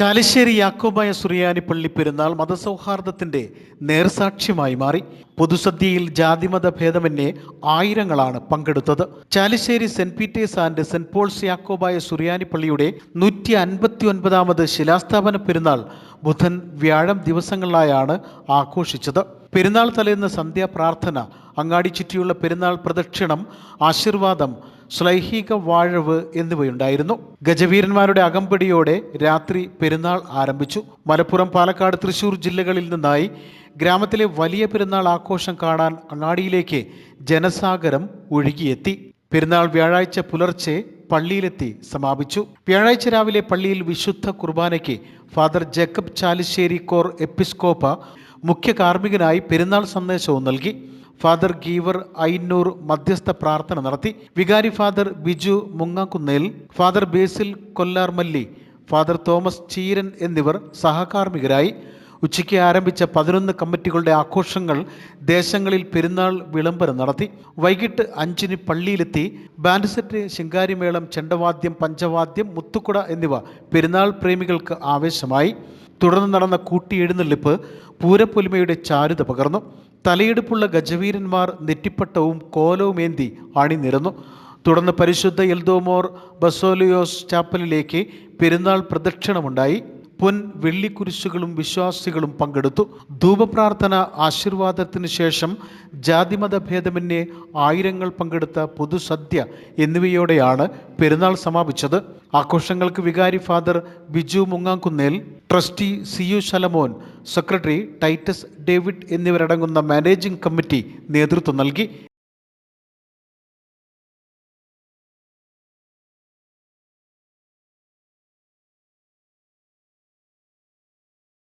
Chalissery Yakobaya Suriyani പള്ളി പെരുന്നാൾ മതസൗഹാർദ്ദത്തിന്റെ നേർസാക്ഷ്യമായി മാറി. പൊതുസദ്യയിൽ ജാതിമത ഭേദമന്യേ ആയിരങ്ങളാണ് പങ്കെടുത്തത്. Chalissery saint Peter's and saint Paul's Yakobaya Suriyani പള്ളിയുടെ നൂറ്റി അൻപത്തി ഒൻപതാമത് ശിലാസ്ഥാപന പെരുന്നാൾ ബുധൻ വ്യാഴം ദിവസങ്ങളിലായാണ് ആഘോഷിച്ചത്. പെരുന്നാൾ തലേന്ന് സന്ധ്യാപ്രാർത്ഥന അങ്ങാടി ചുറ്റിയുള്ള പെരുന്നാൾ പ്രദക്ഷിണം ആശീർവാദം ശ്ലൈഹിക വാഴവ് എന്നിവയുണ്ടായിരുന്നു. ഗജവീരന്മാരുടെ അകമ്പടിയോടെ രാത്രി പെരുന്നാൾ ആരംഭിച്ചു. മലപ്പുറം പാലക്കാട് തൃശൂർ ജില്ലകളിൽ നിന്നായി ഗ്രാമത്തിലെ വലിയ പെരുന്നാൾ ആഘോഷം കാണാൻ അങ്ങാടിയിലേക്ക് ജനസാഗരം ഒഴുകിയെത്തി. പെരുന്നാൾ വ്യാഴാഴ്ച പുലർച്ചെ പള്ളിയിലെത്തി സമാപിച്ചു. വ്യാഴാഴ്ച രാവിലെ പള്ളിയിൽ വിശുദ്ധ കുർബാനയ്ക്ക് ഫാദർ ജേക്കബ് ചാലിശ്ശേരി കോർ എപ്പിസ്കോപ്പ മുഖ്യ കാർമ്മികനായി പെരുന്നാൾ സന്ദേശവും നൽകി. ഫാദർ ഗീവർ ഐന്നൂർ മധ്യസ്ഥ പ്രാർത്ഥന നടത്തി. വികാരി father Biju Mungakkunnel father Basil Kollarmalli father Thomas Cheeran എന്നിവർ സഹകാർമ്മികരായി. ഉച്ചയ്ക്ക് ആരംഭിച്ച പതിനൊന്ന് കമ്മിറ്റികളുടെ ആഘോഷങ്ങൾ ദേശങ്ങളിൽ പെരുന്നാൾ വിളംബരം നടത്തി. വൈകിട്ട് അഞ്ചിന് പള്ളിയിലെത്തി. ബാൻഡ് സെറ്റ് ശിങ്കാരിമേളം ചെണ്ടവാദ്യം പഞ്ചവാദ്യം മുത്തുക്കുട എന്നിവ പെരുന്നാൾ പ്രേമികൾക്ക് ആവേശമായി. തുടർന്ന് നടന്ന കൂട്ടിയെഴുന്നള്ളിപ്പ് പൂരപ്പൊലിമയുടെ ചാരുത പകർന്നു. തലയെടുപ്പുള്ള ഗജവീരന്മാർ നെറ്റിപ്പട്ടവും കോലവുമേന്തി അണിനിരന്നു തുടർന്ന് പരിശുദ്ധ എൽദോമോർ ബസോലിയോസ് ചാപ്പലിലേക്ക് പെരുന്നാൾ പ്രദക്ഷിണമുണ്ടായി. പൊൻ വെള്ളിക്കുരിശുകളും വിശ്വാസികളും പങ്കെടുത്തു. ധൂപപ്രാർത്ഥന ആശീർവാദത്തിന് ശേഷം ജാതിമത ഭേദമന്യേ ആയിരങ്ങൾ പങ്കെടുത്ത പൊതുസദ്യ എന്നിവയോടെയാണ് പെരുന്നാൾ സമാപിച്ചത്. ആഘോഷങ്ങൾക്ക് വികാരി father Biju Mungakkunnel trustee C U Shalamon secretary Titus David എന്നിവരടങ്ങുന്ന മാനേജിംഗ് കമ്മിറ്റി നേതൃത്വം നൽകി.